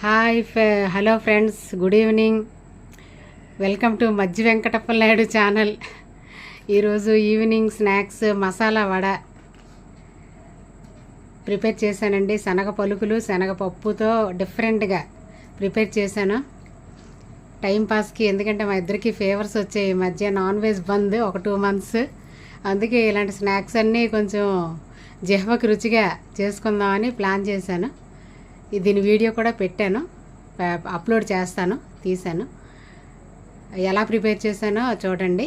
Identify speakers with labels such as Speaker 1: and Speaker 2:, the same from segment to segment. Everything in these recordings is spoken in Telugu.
Speaker 1: Hi hello friends good evening. Welcome to Majji Venkatappa Naidu channel. ఈరోజు evening snacks masala vada prepare చేశానండి. శనగ పలుకులు శనగపప్పుతో డిఫరెంట్గా ప్రిపేర్ చేశాను. టైంపాస్కి ఎందుకంటే మా ఇద్దరికి ఫేవర్స్ వచ్చాయి. ఈ మధ్య నాన్ వెజ్ బంద్ ఒక టూ మంత్స్. అందుకే ఇలాంటి స్నాక్స్ అన్నీ కొంచెం జిహ్వకి రుచిగా చేసుకుందామని ప్లాన్ చేశాను. దీని వీడియో కూడా పెట్టాను. అప్లోడ్ చేస్తాను తీశాను. ఎలా ప్రిపేర్ చేశానో చూడండి.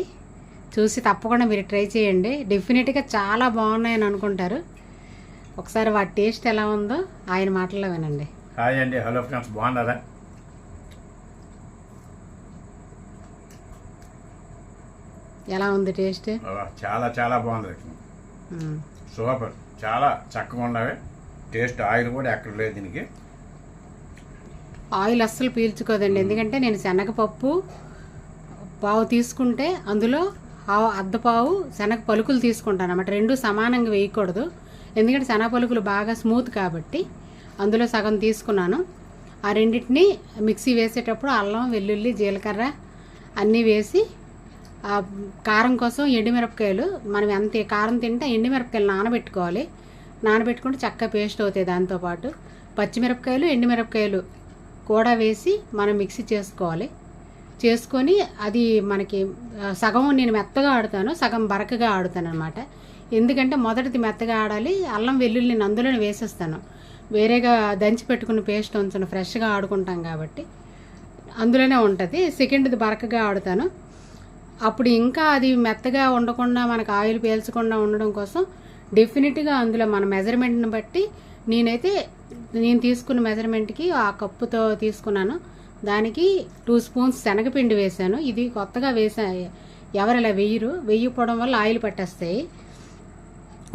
Speaker 1: చూసి తప్పకుండా మీరు ట్రై చేయండి. డెఫినెట్గా చాలా బాగున్నాయని అనుకుంటారు. ఒకసారి వాటి టేస్ట్ ఎలా ఉందో ఆయన మాటల్లో వినండి.
Speaker 2: హాయ్ అండి. హలో ఫ్రెండ్స్ బాగున్నారా?
Speaker 1: ఎలా ఉంది టేస్ట్?
Speaker 2: చాలా చాలా బాగుంది. సూపర్. చాలా చక్కగా ఉండవి టేస్ట్ ఆయిల్ కూడా ఎక్కడ లేదు దీనికి.
Speaker 1: ఆయిల్ అస్సలు పీల్చుకోదండి. ఎందుకంటే నేను శనగపప్పు పావు తీసుకుంటే అందులో ఆ- అర్ధ పావు శనగ పలుకులు తీసుకుంటాను అన్నమాట. రెండు సమానంగా వేయకూడదు. ఎందుకంటే శనగ పలుకులు బాగా స్మూత్ కాబట్టి అందులో సగం తీసుకున్నాను. ఆ రెండింటిని మిక్సీ వేసేటప్పుడు అల్లం వెల్లుల్లి జీలకర్ర అన్నీ వేసి ఆ కారం కోసం ఎండుమిరపకాయలు మనం ఎంత కారం తింటే ఎండుమిరపకాయలు నానబెట్టుకోవాలి. నానబెట్టుకుంటే చక్కగా పేస్ట్ అవుతాయి దాంతోపాటు పచ్చిమిరపకాయలు ఎండుమిరపకాయలు కూడా వేసి మనం మిక్సీ చేసుకోవాలి. చేసుకొని అది మనకి సగం నేను మెత్తగా ఆడుతాను సగం బరకగా ఆడుతాను అనమాట ఎందుకంటే మొదటిది మెత్తగా ఆడాలి అల్లం వెల్లుల్లి నేను అందులోనే వేసేస్తాను. వేరేగా దంచి పెట్టుకున్న పేస్ట్ ఉంచను ఫ్రెష్గా ఆడుకుంటాం కాబట్టి. అందులోనే ఉంటుంది. సెకండ్ది బరకగా ఆడుతాను. అప్పుడు ఇంకా అది మెత్తగా ఉండకుండా మనకు ఆయిల్ పీల్చకుండా ఉండడం కోసం డెఫినెట్గా అందులో మన మెజర్మెంట్ని బట్టి నేనైతే నేను తీసుకున్న మెజర్మెంట్కి ఆ కప్పుతో తీసుకున్నాను. దానికి టూ స్పూన్స్ శనగపిండి వేశాను. ఇది కొత్తగా వేసా ఎవరు ఇలా వెయ్యరు వెయ్యిపోవడం వల్ల ఆయిల్ పట్టేస్తాయి.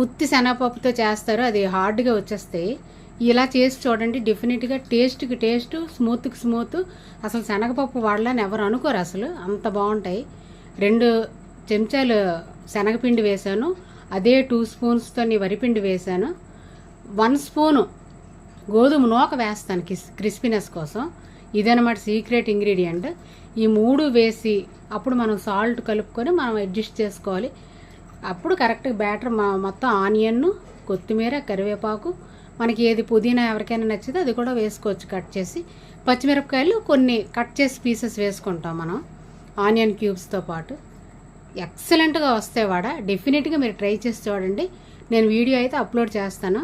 Speaker 1: ఉత్తి శనగపప్పుతో చేస్తారు. అది హార్డ్గా వచ్చేస్తాయి. ఇలా చేసి చూడండి డెఫినెట్గా టేస్ట్కి టేస్ట్ స్మూత్కి స్మూత్. అసలు శనగపప్పు వాడాలని ఎవరు అనుకోరు అసలు. అంత బాగుంటాయి. రెండు చెంచాలు శనగపిండి వేశాను. అదే టూ స్పూన్స్తో వరిపిండి వేశాను. వన్ స్పూను గోధుమ నూక వేస్తాను కిస్ క్రిస్పీనెస్ కోసం. ఇదనమాట సీక్రెట్ ఇంగ్రీడియంట్. ఈ మూడు వేసి అప్పుడు మనం సాల్ట్ కలుపుకొని మనం అడ్జస్ట్ చేసుకోవాలి. అప్పుడు కరెక్ట్గా బ్యాటర్ మొత్తం ఆనియన్ కొత్తిమీర కరివేపాకు మనకి ఏది పుదీనా ఎవరికైనా నచ్చితే అది కూడా వేసుకోవచ్చు కట్ చేసి. పచ్చిమిరపకాయలు కొన్ని కట్ చేసి పీసెస్ వేసుకుంటాం మనం ఆనియన్ క్యూబ్స్తో పాటు. ఎక్సలెంట్గా వస్తాయి వాడ. డెఫినెట్గా మీరు ట్రై చేసి చూడండి. నేను వీడియో అయితే అప్లోడ్ చేస్తాను.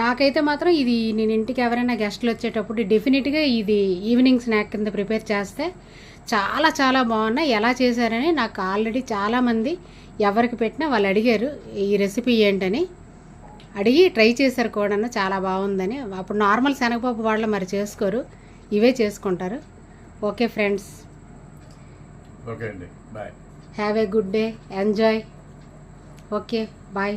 Speaker 1: నాకైతే మాత్రం ఇది నేను ఇంటికి ఎవరైనా గెస్ట్లు వచ్చేటప్పుడు డెఫినెట్గా ఇది ఈవినింగ్ స్నాక్ కింద ప్రిపేర్ చేస్తే చాలా చాలా బాగున్నాయి. ఎలా చేశారని నాకు ఆల్రెడీ చాలామంది ఎవరికి పెట్టినా వాళ్ళు అడిగారు ఈ రెసిపీ ఏంటని. అడిగి ట్రై చేశారు కూడా చాలా బాగుందని. అప్పుడు నార్మల్ శనగపప్పు వాళ్ళు మరి చేసుకోరు. ఇవే చేసుకుంటారు. Okay friends.
Speaker 2: ఓకే అండి bye
Speaker 1: have a good day enjoy okay bye